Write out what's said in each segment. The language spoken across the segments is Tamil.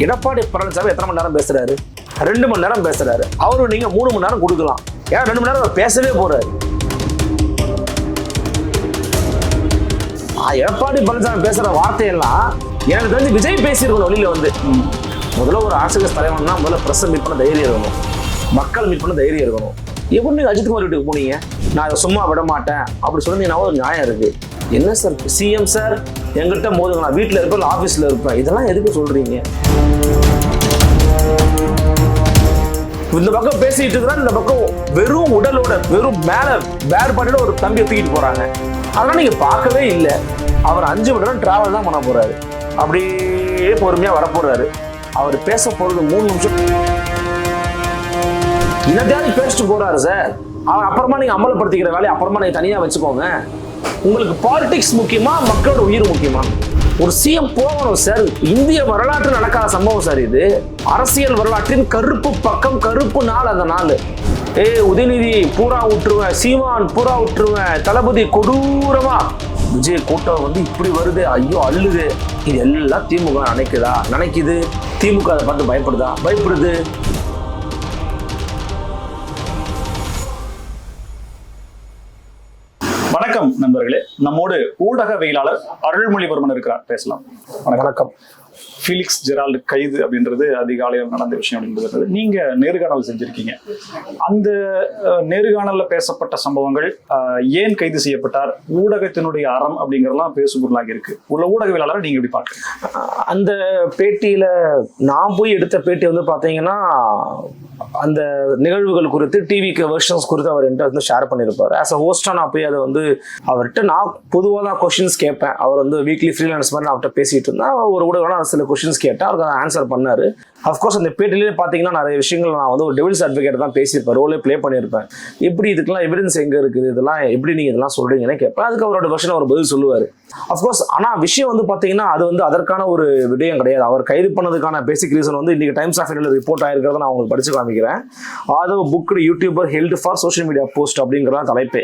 எடப்பாடி பழனிசாமி எத்தனை மணி நேரம் பேசுறாரு? ரெண்டு மணி நேரம் பேசுறாரு. அவரு நீங்க மூணு மணி நேரம் கொடுக்கலாம். ஏன் ரெண்டு மணி நேரம் அவர் பேசவே போறாரு? எடப்பாடி பழனிசாமி பேசுற வார்த்தையெல்லாம் எனக்கு தெரிஞ்சு விஜய் பேசியிருக்கணும் வெளியில வந்து. முதல்ல ஒரு ஆசிரியர் தலைவன்னா முதல்ல பிரஸ் மீட் பண்ண தைரியம் இருக்கணும். மக்கள் மீட் பண்ண தைரியம் இருக்கணும். எப்படி நீங்க அஜித் குமார் வீட்டுக்கு போனீங்க. நான் அதை சும்மா விட மாட்டேன். அப்படி சொன்னீங்கன்னா ஒரு நியாயம் இருக்கு. என்ன சார்? சிஎம் சார் எங்கிட்ட மோதுங்க நான் வீட்டில் இருப்பேன் ஆஃபீஸில் இருப்பேன். இதெல்லாம் எதுக்கு சொல்கிறீங்க இந்த பக்கம் பேசிட்டு இருக்கிறான் இந்த பக்கம் வெறும் உடலோட வெறும் மேல வேறுபாடோட ஒரு தம்பியை தூக்கிட்டு போறாங்க. அதெல்லாம் நீங்க பார்க்கவே இல்லை. அவர் அஞ்சு மணி நேரம் டிராவல் தான் பண்ண போறாரு. அப்படியே பொறுமையா வர போறாரு. அவர் பேச போறது மூணு நிமிஷம். இன்னத்தையாவது பேசிட்டு போறாரு சார். அவர் அப்புறமா நீங்க அமலப்படுத்திக்கிற வேலையை அப்புறமா நீங்க தனியா வச்சுக்கோங்க. உங்களுக்கு பாலிடிக்ஸ் முக்கியமா மக்களோட உயிர் முக்கியமா? ஒரு சிஎம் போகணும் சார் இந்திய வரலாற்று நடக்காத சம்பவம் சார் இது. அரசியல் வரலாற்றின் கருப்பு பக்கம் கருப்பு நாள் அந்த நாள். ஏய் உதயநிதி பூரா விட்டுருவேன் சீமான் பூரா விட்டுருவேன் தளபதி கொடூரமா? விஜய் கூட்டம் வந்து இப்படி வருது ஐயோ அள்ளுது. இது எல்லாம் திமுக நினைக்குதா? நினைக்குது. திமுக அதை பார்த்து பயப்படுதா? பயப்படுது. வணக்கம் நண்பர்களே. நம்மோடு ஊடகவியலாளர் அருள்மொழிவர்மன் இருக்கிறார். பேசலாம். வணக்கம். வணக்கம். ஃபீலிக்ஸ் ஜெரால்டு கைது அப்படின்றது அதிகாலையில் நடந்த விஷயம் அப்படின்றது நீங்க நேர்காணல் செஞ்சிருக்கீங்க. அந்த நேர்காணலில் நேர்காணல்ல பேசப்பட்ட சம்பவங்கள் ஏன் கைது செய்யப்பட்டார் ஊடகத்தினுடைய அறம் அப்படிங்கறதெல்லாம் பேசுபொருளாக இருக்கு. உள்ள ஊடகவியலாளரை நீங்க எப்படி பார்க்குறீங்க? அந்த பேட்டியில நான் போய் எடுத்த பேட்டி வந்து பாத்தீங்கன்னா அந்த நிகழ்வுகள் குறித்து டிவிக்கு வெர்ஷன்ஸ் குறித்து அவர் என்கிட்ட வந்து ஷேர் பண்ணியிருப்பார் ஆஸ் அ ஹோஸ்டா நான் போய் அதை வந்து அவர்கிட்ட நான் பொதுவாக தான் கொஷின்ஸ் கேட்பேன். அவர் வந்து வீக்லி ஃப்ரீலான்ஸ் மாதிரி நான் அவர்கிட்ட பேசிட்டு இருந்தேன். ஒரு ஊடகம் சில சில கொஷின்ஸ் கேட்டேன் அவருக்கு ஆன்சர் பண்ணார். அஃப்கோர்ஸ் அந்த பேட்டிலே பார்த்தீங்கன்னா நிறைய விஷயங்கள் நான் வந்து ஒரு டெவில்ஸ் அட்வொகேட் தான் பேசியிருப்பேன் ரோலே ப்ளே பண்ணியிருப்பேன். எப்படி இதுக்கெல்லாம் எவிடன்ஸ் எங்கே இருக்குது? இதெல்லாம் எப்படி நீங்கள் இதெல்லாம் சொல்கிறீங்கன்னு கேட்பேன். அதுக்கு அவரோட வெர்ஷன் அவர் பதில் சொல்லுவார். அஃப்கோர்ஸ் ஆனால் விஷயம் வந்து பார்த்தீங்கன்னா அது வந்து அதற்கான ஒரு விடயம் கிடையாது. அவர் கைது பண்ணதுக்கான பேசிக் ரீசன் வந்து இன்றைக்கி டைம்ஸ் ஆஃப் இந்தியாவில் ரிப்போர்ட் ஆயிருக்கிறத நான் உங்களுக்கு படித்து காமிக்கிறேன். Aadhav booked YouTuber held for social media post அப்படிங்கிறதான் தலைப்பே.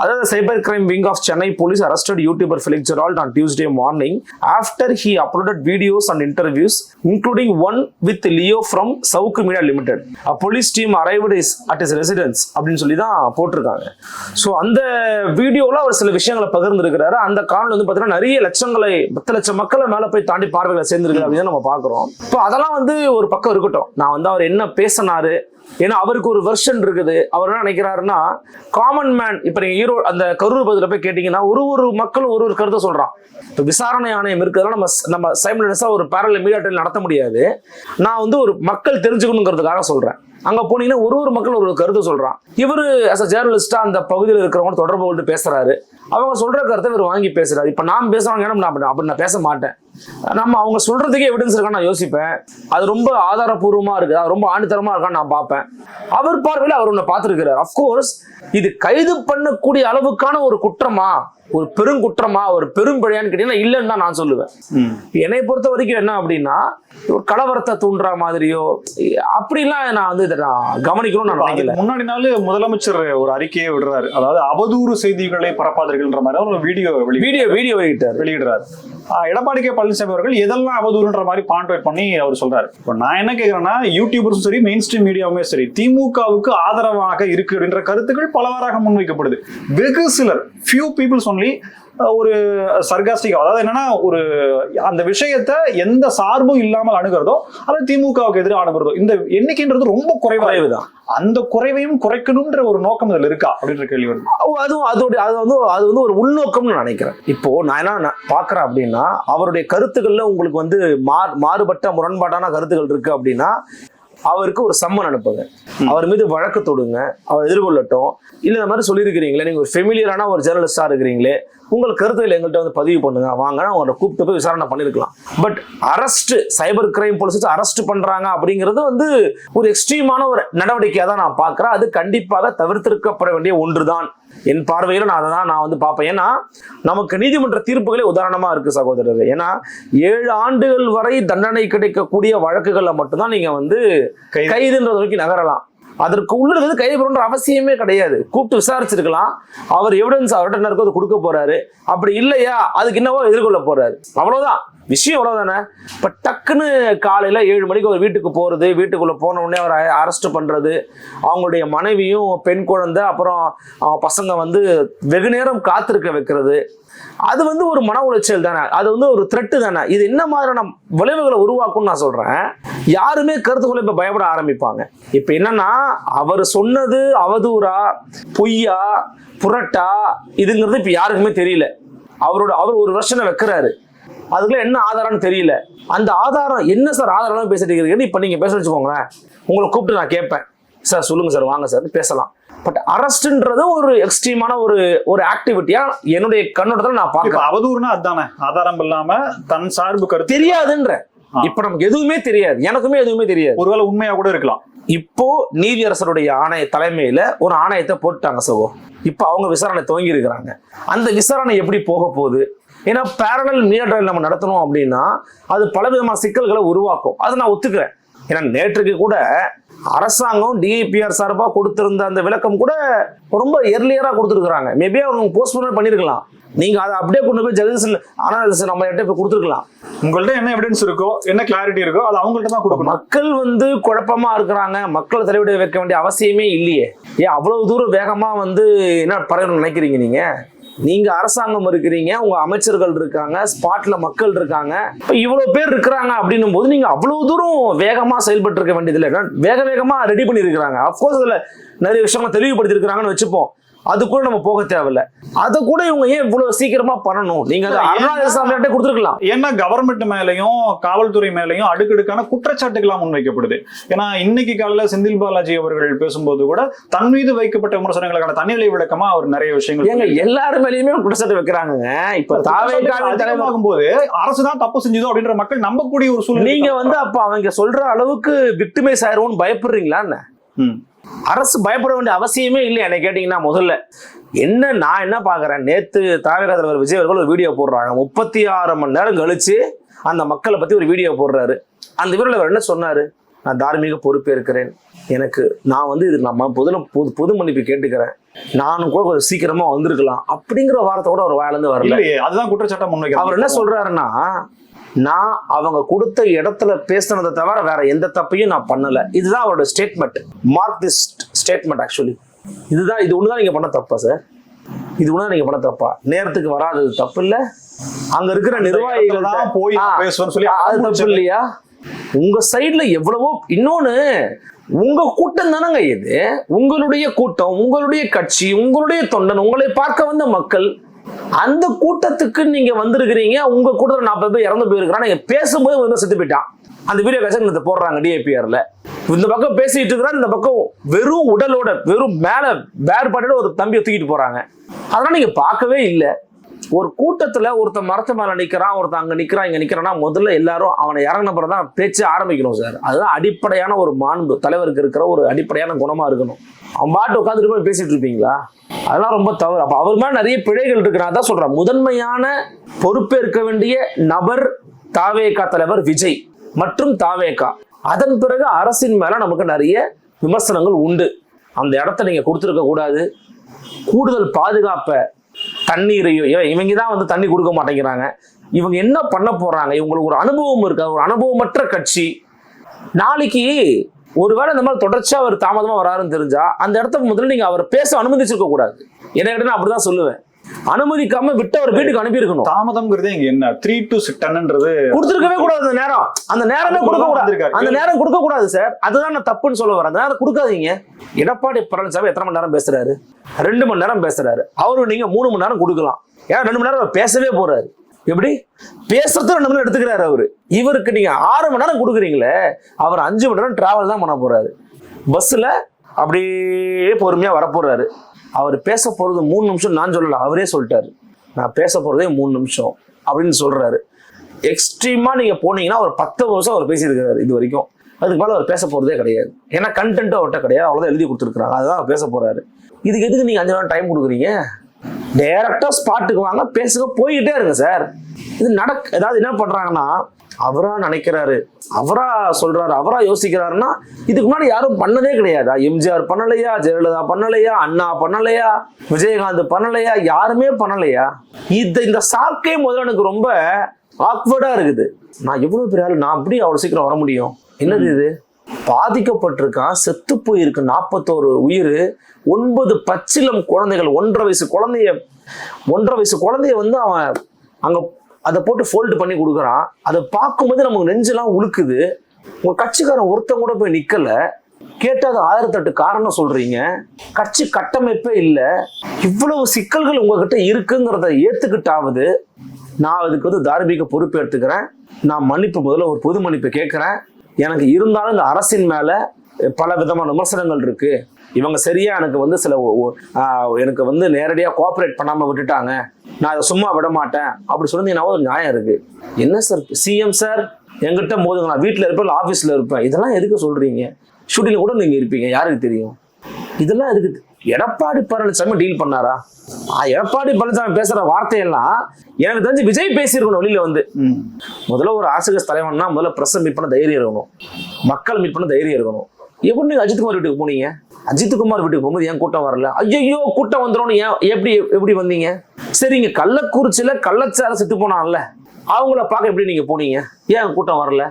அதாவது cyber crime wing of Chennai police arrested YouTuber Felix Gerald on Tuesday morning after he uploaded videos and interviews including one with Leo from Savukku media limited a police team arrived is at is residence அப்படின்னு சொல்லி தான் போட்டிருக்காங்க. ஸோ அந்த வீடியோவில் அவர் சில விஷயங்களை பகிர்ந்துருக்கிறாரு. அந்த காரணம் வந்து பார்த்தீங்கன்னா நிறைய லட்சங்களை பத்து லட்சம் மக்களை மேலே போய் தாண்டி பார்வைகளை சேர்ந்துருக்கு அப்படின்னு நம்ம பார்க்குறோம். இப்போ அதெல்லாம் வந்து ஒரு பக்கம் இருக்கட்டும். நான் வந்து அவர் என்ன பேசினாரு ஏன்னா அவருக்கு ஒரு வெர்ஷன் இருக்குது. அவர் என்ன நினைக்கிறாருன்னா காமன் மேன் இப்போ நீங்க ஈரோ அந்த கரூர் பதில போய் கேட்டிங்கன்னா ஒரு ஒரு மக்களும் ஒரு ஒரு கருத்தை சொல்றான். இப்போ விசாரணை ஆணையம் இருக்கிறதுனால நம்ம நம்ம சைமல்டேனியஸாக ஒரு பேரல் மீடியாட்டில் நடத்த முடியாது. நான் வந்து ஒரு மக்கள் தெரிஞ்சுக்கணுங்கிறதுக்காக சொல்றேன். அங்க போனீங்கன்னா ஒரு ஒரு மக்கள் ஒரு ஒரு கருத்தை சொல்றான். இவர் அஸ் அ ஜேர்னலிஸ்டா அந்த பகுதியில் இருக்கிறவங்க தொடர்பு கொண்டு பேசுறாரு. அவங்க சொல்ற கருத்தை இவர் வாங்கி பேசுறாரு. இப்ப நான் பேசுறாங்க நான் அப்படி அப்படி நான் பேச மாட்டேன். நம்ம அவங்க சொல்றதுக்கே எவிடன்ஸ் இருக்கான்னு நான் யோசிப்பேன். அது ரொம்ப ஆதாரபூர்வமா இருக்கு. அது ரொம்ப ஆணித்தரமா இருக்கான்னு நான் பார்ப்பேன். அவர் பார்வையில் அவர் ஒன்று பார்த்துருக்கிறார். அஃப்கோர்ஸ் இது கைது பண்ணக்கூடிய அளவுக்கான ஒரு குற்றமா? ஒரு பெருங்குற்றமா ஒரு பெரும்பிழையான்னு கேட்டீங்கன்னா இல்லைன்னு தான் நான் சொல்லுவேன். என்னை பொறுத்த வரைக்கும் என்ன அப்படின்னா ஒரு கலவரத்தை தூண்டுற மாதிரியோ அப்படிலாம் நான் வந்து இதை நான் கவனிக்கணும்னு நான் நினைக்கல. முன்னாடி நாள் முதலமைச்சர் ஒரு அறிக்கையை விடுறாரு. அதாவது அவதூறு செய்திகளை பரப்பாதீர்கள்ன்ற மாதிரி ஒரு வீடியோ வீடியோ வீடியோ வெளியிட்டார். வெளியிடுறாரு. எடப்பாடி கே. பழனிசாமி அவர்கள் எதெல்லாம் அவதூறுன்ற மாதிரி பாயிண்ட் பண்ணி அவர் சொல்றாரு. இப்போ நான் என்ன கேட்கிறேன்னா யூடியூபர்ஸும் சரி மெயின் ஸ்ட்ரீம் மீடியாவுமே சரி திமுகவுக்கு ஆதரவாக இருக்கு அப்படின்ற கருத்துக்கள் பலவாறாக முன்வைக்கப்படுது. வெகு சிலர் ஃபியூ பீப்புள்ஸ் ஒன்லி ஒரு சர்காஸ்டிக் அதாவது என்னன்னா ஒரு அந்த விஷயத்தை எந்த சார்பும் இல்லாமல் அணுகிறதோ அல்லது திமுகவுக்கு எதிராக அணுகிறதோ இந்த எண்ணிக்கைன்றது ரொம்ப குறைவா இருக்கு. குறைவுதான். அந்த குறைவையும் குறைக்கணும்ன்ற ஒரு நோக்கம் இதுல இருக்கா? அப்படின்ற கேள்வி வருது. அதுவும் அதோட அது வந்து அது வந்து ஒரு உள்நோக்கம்னு நான் நினைக்கிறேன். இப்போ நான் என்ன பார்க்கறேன் அப்படின்னா அவருடைய கருத்துக்கள்ல உங்களுக்கு வந்து மாறு மாறுபட்ட முரண்பாடான கருத்துக்கள் இருக்கு அப்படின்னா அவருக்கு ஒரு சம்மன் அனுப்புங்க. அவர் மீது வழக்கு தொடுங்க. அவர் எதிர்கொள்ளட்டும். இல்ல இந்த மாதிரி சொல்லியிருக்கிறீங்களே நீங்க ஒரு ஃபெமிலியரான ஒரு ஜேர்னலிஸ்டா இருக்கிறீங்களே உங்கள் கருத்துக்கள் எங்கள்கிட்ட வந்து பதிவு பண்ணுங்க. வாங்க அவங்களை கூப்பிட்டு போய் விசாரணை பண்ணிருக்கலாம். But arrest cyber crime police arrest பண்றாங்க அப்படிங்கிறது வந்து ஒரு எக்ஸ்ட்ரீமான ஒரு நடவடிக்கையாக தான் நான் பார்க்குறேன். அது கண்டிப்பாக தவிர்த்திருக்கப்பட வேண்டிய ஒன்றுதான். என் பார்வையில் நான் அதை தான் நான் வந்து பார்ப்பேன். ஏன்னா நமக்கு நீதிமன்ற தீர்ப்புகளே உதாரணமா இருக்கு சகோதரர். ஏன்னா ஏழு ஆண்டுகள் வரை தண்டனை கிடைக்கக்கூடிய வழக்குகள்ல மட்டும்தான் நீங்க வந்து கைது. கைதுன்ற வரைக்கும் நகரலாம். அதற்கு உள்ள இருந்து கைது பண்ணுற அவசியமே கிடையாது. கூப்பிட்டு விசாரிச்சிருக்கலாம். அவர் எவிடன்ஸ் அவர்கிட்ட என்ன இருக்கோ அது கொடுக்க போறாரு. அப்படி இல்லையா? அதுக்கு என்னவோ எதிர்கொள்ள போறாரு. அவ்வளவுதான். விஷயம் அவ்வளவுதானே இப்ப டக்குன்னு காலையில ஏழு மணிக்கு ஒரு வீட்டுக்கு போறது வீட்டுக்குள்ள போன உடனே அவர் அரெஸ்ட் பண்றது அவங்களுடைய மனைவியும் பெண் குழந்தை அப்புறம் அவங்க பசங்க வந்து வெகு நேரம் காத்திருக்க வைக்கிறது. அது வந்து ஒரு மன உளைச்சல் தானே? அது வந்து ஒரு த்ரெட்டு தானே? இது என்ன மாதிரியான விளைவுகளை உருவாக்கும்னு நான் சொல்றேன். யாருமே கருத்துக்களை இப்ப பயப்பட ஆரம்பிப்பாங்க. இப்ப என்னன்னா அவர் சொன்னது அவதூறா பொய்யா புரட்டா இதுங்கிறது இப்ப யாருக்குமே தெரியல. அவரோட அவர் ஒரு வருஷனை வைக்கிறாரு. அதுக்குள்ள என்ன ஆதாரம்னு தெரியல. அந்த ஆதாரம் என்ன சார் ஆதாரம் பேசிட்டு இருக்கீங்கன்னு இப்ப நீங்க பேச வச்சுக்கோங்களேன். உங்களை கூப்பிட்டு நான் கேட்பேன். சார் சொல்லுங்க சார் வாங்க சார் பேசலாம். பட் அரஸ்ட்ன்றது ஒரு எக்ஸ்ட்ரீமான ஒரு ஒரு ஆக்டிவிட்டியா என்னுடைய கண்ணோட்டத்தில் நான் பார்க்கிறேன். அவதூறுனா அதுதானே ஆதாரம் இல்லாம தன் சார்பு கருத்து. தெரியாதுன்ற. இப்ப நமக்கு எதுவுமே தெரியாது. எனக்குமே எதுவுமே தெரியாது. ஒருவேளை உண்மையா கூட இருக்கலாம். இப்போ நீதியரசருடைய ஆணைய தலைமையில ஒரு ஆணையத்தை போட்டுட்டாங்க சகோ. இப்போ அவங்க விசாரணை துவங்கி இருக்கிறாங்க. அந்த விசாரணை எப்படி போக போகுது? ஏன்னா பேரலல் மீடியா நம்ம நடத்தணும் அப்படின்னா அது பலவிதமான சிக்கல்களை உருவாக்கும். அதை நான் ஒத்துக்கிறேன். ஏன்னா நேற்றுக்கு கூட அரசாங்கம் டிஐபிஆர் சார்பாக கொடுத்திருந்த அந்த விளக்கம் கூட ரொம்ப எர்லியராக கொடுத்துருக்குறாங்க. மேபி அவங்க போஸ்ட்போன் பண்ணியிருக்கலாம் நீங்க அதை அப்படியே கொண்டு போய் ஜெகதீசன் ஆனால் நம்ம கிட்ட போய் கொடுத்துருக்கலாம். உங்கள்ட்ட என்ன எவிடன்ஸ் இருக்கோ என்ன கிளாரிட்டி இருக்கோ அது அவங்கள்ட்ட தான் கொடுக்கணும். மக்கள் வந்து குழப்பமா இருக்கிறாங்க. மக்கள் தலைவிட வைக்க வேண்டிய அவசியமே இல்லையே. ஏன் அவ்வளவு தூரம் வேகமா வந்து என்ன பரவணும்னு நினைக்கிறீங்க நீங்க? நீங்க அரசாங்கம் இருக்கிறீங்க உங்க அமைச்சர்கள் இருக்காங்க ஸ்பாட்ல மக்கள் இருக்காங்க. இப்ப இவ்வளவு பேர் இருக்கிறாங்க அப்படின்னும் போது நீங்க அவ்வளவு தூரம் வேகமா செயல்பட்டு இருக்க வேண்டியதில்லை. வேக வேகமா ரெடி பண்ணி இருக்கிறாங்க அப்கோர்ஸ் அதுல நிறைய விஷயங்களை தெளிவுபடுத்தி இருக்கிறாங்கன்னு வச்சுப்போம். அது கூட நம்ம போக தேவையில்ல. அதை கூட இவங்க ஏன் இவ்வளவு சீக்கிரமா பண்ணணும்? நீங்க அருணாச்சல கொடுத்துருக்கலாம். ஏன்னா கவர்மெண்ட் மேலயும் காவல்துறை மேலயும் அடுக்கடுக்கான குற்றச்சாட்டுகள்லாம் முன்வைக்கப்படுது. ஏன்னா இன்னைக்கு காலையில செந்தில் பாலாஜி அவர்கள் பேசும்போது கூட தன் மீது வைக்கப்பட்ட விமர்சனங்களுக்கான தன்னிலை விளக்கமா அவர் நிறைய விஷயங்கள் ஏங்க எல்லாரு மேலயுமே குற்றச்சாட்டு வைக்கிறாங்கங்க. இப்ப தாவேக்காவின் தலைவர் அதிகமாகும் போது அரசு தான் தப்பு செஞ்சதோ அப்படின்ற மக்கள் நம்பக்கூடிய ஒரு சூழ்நிலை நீங்க வந்து அப்ப அவங்க சொல்ற அளவுக்கு விக்டிமைஸ் ஆயிருவோம்னு பயப்படுறீங்களா என்ன. அரசு பயப்பட வேண்டிய அவசியமே இல்லை. என்னை கேட்டீங்கன்னா முதல்ல என்ன நான் என்ன பாக்குறேன் நேத்து தாவேகா தலைவர் விஜய் அவர்கள் ஒரு வீடியோ போடுறாங்க. முப்பத்தி ஆறு மணி நேரம் கழிச்சு அந்த மக்களை பத்தி ஒரு வீடியோ போடுறாரு. அந்த வீடியோல அவர் என்ன சொன்னாரு? நான் தார்மீக பொறுப்பேற்கிறேன் எனக்கு நான் வந்து இது நம்ம பொது பொது பொது மன்னிப்பு கேட்டுக்கிறேன். நானும் கூட கொஞ்சம் சீக்கிரமா வந்திருக்கலாம். அப்படிங்கிற வார்த்தை கூட அவர் வாயிலிருந்து வரல. அதுதான் குற்றச்சாட்டம் முன்வைக்கிறாங்க. அவர் என்ன சொல்றாருன்னா நான் அவங்க கொடுத்த இடத்துல பேசுனதை தவிர வேற எந்த தப்பையும் நான் பண்ணல. இதுதான் அவரோட statement mark this statement actually இதுதான் இது ஒண்ணுதான் நீங்க பண்ண தப்பா சார் இது ஒண்ணுதான் நீங்க பண்ண தப்பா? நேரத்துக்கு வராதது தப்பு இல்ல? அங்க இருக்கிற நிர்வாகிகள் தான் போய் பேசுவேன்னு சொல்லி அது தப்பு இல்லையா? உங்க சைடுல எவ்வளவோ இன்னொன்னு உங்க கூட்டம் தானங்க இது. உங்களுடைய கூட்டம் உங்களுடைய கட்சி உங்களுடைய தொண்டன் உங்களை பார்க்க வந்த மக்கள் அந்த கூட்டத்துக்கு நீங்க வந்திருக்கிறீங்க உங்க கூட்டத்தில் நாற்பது பேர் இறந்து போயிருக்கிறான் நீங்க பேசும்போது வந்து செத்து போயிட்டான். அந்த வீடியோ காட்சி இந்த போடுறாங்க டிஏபிஆர்ல இந்த பக்கம் பேசிட்டு இருக்கிறான் இந்த பக்கம் வெறும் உடலோட வெறும் மேல வேறுபாடோட ஒரு தம்பியை தூக்கிட்டு போறாங்க. அதெல்லாம் நீங்க பார்க்கவே இல்லை. ஒரு கூட்டத்துல ஒருத்தன் மரத்து மேல நிக்கிறான் ஒருத்தன் அங்க நிக்கிறான் இங்க நிக்கிறான்னா முதல்ல எல்லாரும் அவனை இறங்கின தான் பேச்சு ஆரம்பிக்கணும் சார். அதுதான் அடிப்படையான ஒரு மாண்பு. தலைவருக்கு இருக்கிற ஒரு அடிப்படையான குணமா இருக்கணும். அவன் பாட்டு உட்காந்துட்டு போய் பேசிட்டு இருப்பீங்களா? அதெல்லாம் ரொம்ப தவறு. அப்ப அவர் மேல நிறைய பிழைகள் இருக்கு. நான் தான் சொல்றேன். முதன்மையான பொறுப்பேற்க வேண்டிய நபர் தாவேகா தலைவர் விஜய் மற்றும் தாவேகா. அதன் பிறகு அரசின் மேல நமக்கு நிறைய விமர்சனங்கள் உண்டு. அந்த இடத்த நீங்க கொடுத்துருக்க கூடாது. கூடுதல் பாதுகாப்பை தண்ணீரையும் இவங்க தான் வந்து தண்ணி கொடுக்க மாட்டேங்கிறாங்க. இவங்க என்ன பண்ண போறாங்க? இவங்களுக்கு ஒரு அனுபவம் இருக்கா? ஒரு அனுபவமற்ற கட்சி. நாளைக்கு ஒருவேளை இந்த மாதிரி தொடர்ச்சியா அவர் தாமதமா வராருன்னு தெரிஞ்சா அந்த இடத்துக்கு முதல்ல நீங்க அவர் பேச அனுமதிச்சிருக்க கூடாது. என்ன கேட்டா நான் அப்படிதான் சொல்லுவேன். அனுமதிக்காம விட்டு அவர் வீட்டுக்கு அனுப்பியிருக்கணும். தாமதம்ங்கிறதே இங்க என்ன? த்ரீ டு டன்ன்றது கொடுத்துருக்கவே கூடாது அந்த நேரம். அந்த நேரமே கொடுக்க கூடாது. அந்த நேரம் கொடுக்க கூடாது சார் அதுதான் நான் தப்புன்னு சொல்ல வரேன். அந்த நேரம் கொடுக்காதீங்க. எடப்பாடி பழனிசாமி எத்தனை மணி நேரம் பேசுறாரு? ரெண்டு மணி நேரம் பேசுறாரு. அவரு நீங்க மூணு மணி நேரம் கொடுக்கலாம். ஏன்னா ரெண்டு மணி நேரம் அவர் பேசவே போறாரு. எப்படி? பேசுறது ரெண்டு மணி நேரம் எடுத்துக்கிறாரு அவரு. இவருக்கு நீங்க ஆறு மணி நேரம் கொடுக்குறீங்களே அவர் அஞ்சு மணி நேரம் டிராவல் தான் பண்ண போறாரு. பஸ்ல அப்படியே பொறுமையா வரப்போறாரு. அவர் பேச போகிறது மூணு நிமிஷம் நான் சொல்லலை அவரே சொல்லிட்டாரு. நான் பேச போகிறதே மூணு நிமிஷம் அப்படின்னு சொல்கிறாரு எக்ஸ்ட்ரீமாக நீங்கள் போனீங்கன்னா ஒரு பத்து வருஷம் அவர் பேசியிருக்கிறாரு இது வரைக்கும். அதுக்கு மேலே அவர் பேச போகிறதே கிடையாது. ஏன்னா கண்டென்ட்டும் அவர்கிட்ட கிடையாது அவ்வளவுதான் எழுதி கொடுத்துருக்குறாங்க. அதுதான் அவர் பேச போகிறாரு இதுக்கு எதுக்கு நீங்கள் அஞ்சு நேரம் டைம் கொடுக்குறீங்க? டைரக்டா ஸ்பாட்டுக்கு வாங்க பேசுங்க போய்கிட்டே இருங்க சார் இது நடக்க ஏதாவது என்ன பண்ணுறாங்கன்னா அவரா நினைக்கிறாரு. அவரா சொல்றாரு. அவரா யோசிக்கிறாருன்னா இதுக்கு முன்னாடி யாரும் பண்ணதே கிடையாதா? எம்ஜிஆர் பண்ணலையா? ஜெயலலிதா பண்ணலையா? அண்ணா பண்ணலையா? விஜயகாந்த் பண்ணலையா? யாருமே பண்ணலையா? இந்த இந்த சாக்கே முதல்ல எனக்கு ரொம்ப ஆக்வர்டா இருக்குது. நான் எவ்வளவு பெரிய ஆளு? நான் அப்படி அவ்வளவு சீக்கிரம் வர முடியும்? என்னது இது? பாதிக்கப்பட்டிருக்கான் செத்து போயிருக்கு. நாற்பத்தோரு உயிர் ஒன்பது பச்சிலம் குழந்தைகள் ஒன்றரை வயசு குழந்தைய ஒன்றரை வயசு குழந்தைய வந்து அவன் அங்கே அதை போட்டு ஃபோல்டு பண்ணி கொடுக்குறான். அதை பார்க்கும்போது நமக்கு நெஞ்செல்லாம் உழுக்குது உங்கள் கட்சிக்காரன் ஒருத்தன் கூட போய் நிற்கலை கேட்டா ஆயிரத்தெட்டு காரணம் சொல்கிறீங்க கட்சி கட்டமைப்பே இல்லை. இவ்வளவு சிக்கல்கள் உங்ககிட்ட இருக்குங்கிறத ஏற்றுக்கிட்டாவது நான் அதுக்கு வந்து தார்மீக பொறுப்பு எடுத்துக்கிறேன். நான் மன்னிப்பு முதல்ல ஒரு பொது மன்னிப்பு கேட்குறேன். எனக்கு இருந்தாலும் இந்த அரசின் மேலே பல விதமான விமர்சனங்கள் இருக்கு. இவங்க சரியா எனக்கு வந்து சில எனக்கு வந்து நேரடியா கோஆப்ரேட் பண்ணாம விட்டுட்டாங்க. நான் அதை சும்மா விட மாட்டேன். அப்படி சொன்னீங்கன்னா ஒரு நியாயம் இருக்கு. என்ன சார் சிஎம் சார் என்கிட்ட மோதுங்க. நான் வீட்டில் இருப்பேன் இல்லை ஆஃபீஸில் இருப்பேன். இதெல்லாம் எதுக்கு சொல்றீங்க? ஷூட்டிங் கூட நீங்க இருப்பீங்க. யாருக்கு தெரியும்? இதெல்லாம் எதுக்கு எடப்பாடி பழனிசாமி டீல் பண்ணாரா? ஆ, எடப்பாடி பழனிசாமி பேசுற வார்த்தையெல்லாம் எனக்கு தெரிஞ்சு விஜய் பேசியிருக்கணும் வெளியில வந்து. முதல்ல ஒரு ஆசிரியர் தலைவன்னா முதல்ல பிரஸ் மீட் பண்ண தைரியம் இருக்கணும். மக்கள் மீட் பண்ண தைரியம் இருக்கணும். எப்படி நீங்கள் அஜித்குமார் வீட்டுக்கு போனீங்க? அஜித்குமார் வீட்டுக்கு போகும்போது ஏன் கூட்டம் வரல? ஐயோ கூட்டம் வந்துடும் ஏன் எப்படி எப்படி வந்தீங்க? சரிங்க கள்ளக்குறிச்சியில் கள்ளச்சார செத்து போனான்ல அவங்கள பார்க்க எப்படி நீங்கள் போனீங்க? ஏன் கூட்டம் வரல?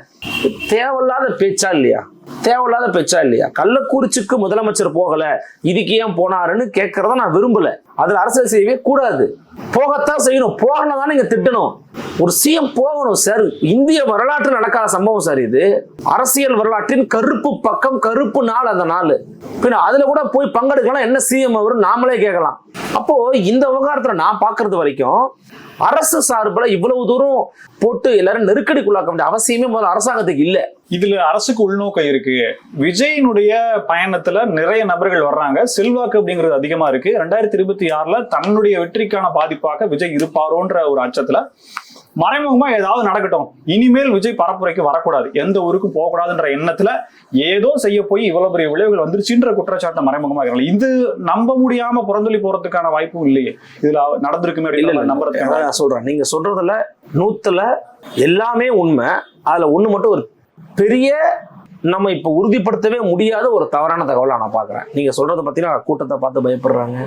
தேவையில்லாத பேச்சா இல்லையா? தேவையில்லாத பேச்சா இல்லையா? கள்ளக்குறிச்சிக்கு முதலமைச்சர் போகல இதுக்கு ஏன் போனாருன்னு கேட்கறத நான் விரும்பல. அதுல அரசியல் செய்யவே கூடாது. போகத்தான் செய்யணும். போகணும் தானே நீங்க திட்டணும். ஒரு சிஎம் போகணும் சார் இந்திய வரலாற்று நடக்காத சம்பவம் சார் இது. அரசியல் வரலாற்றின் கருப்பு பக்கம் கருப்பு நாள் அந்த நாள். பின்ன அதுல கூட போய் பங்கெடுக்கலாம் என்ன சிஎம் அவர்? நாமளே கேட்கலாம். அப்போ இந்த விவகாரத்துல நான் பாக்குறது வரைக்கும் அரசு சார்பில் இவ்வளவு தூரம் போட்டு எல்லாரும் நெருக்கடிக்குள்ளாக்க வேண்டிய அவசியமே முதல்ல அரசாங்கத்துக்கு இல்ல. இதுல அரசுக்கு உள்நோக்கம் இருக்கு. விஜயினுடைய பயணத்துல நிறைய நபர்கள் வர்றாங்க. செல்வாக்கு அப்படிங்கிறது அதிகமா இருக்கு. ரெண்டாயிரத்தி இருபத்தி ஆறுல தன்னுடைய வெற்றிக்கான பாதிப்பாக விஜய் இருப்பாரோன்ற ஒரு அச்சத்துல மறைமுகமா ஏதாவது நடக்கட்டும். இனிமேல் விஜய் பரப்புரைக்கு வரக்கூடாது. எந்த ஊருக்கும் போகக்கூடாதுன்ற எண்ணத்துல ஏதோ செய்ய போய் இவ்வளவு பெரிய விளைவுகள் வந்துருச்சுன்ற குற்றச்சாட்டை மறைமுகமா இருக்கலாம் இது நம்ப முடியாம புறந்தொழி போறதுக்கான வாய்ப்பும் இல்லையே. இதுல நடந்திருக்குமே அப்படின்னு நம்புறதுக்கான சொல்றேன். நீங்க சொல்றதுல நூத்துல எல்லாமே உண்மை. அதுல ஒண்ணு மட்டும் ஒரு பெரிய நம்ம இப்ப உறுதிப்படுத்தவே முடியாத ஒரு தவறான தகவலா நான் பாக்குறேன். நீங்க சொல்றத பார்த்தீங்கன்னா கூட்டத்தை பார்த்து பயப்படுறாங்க.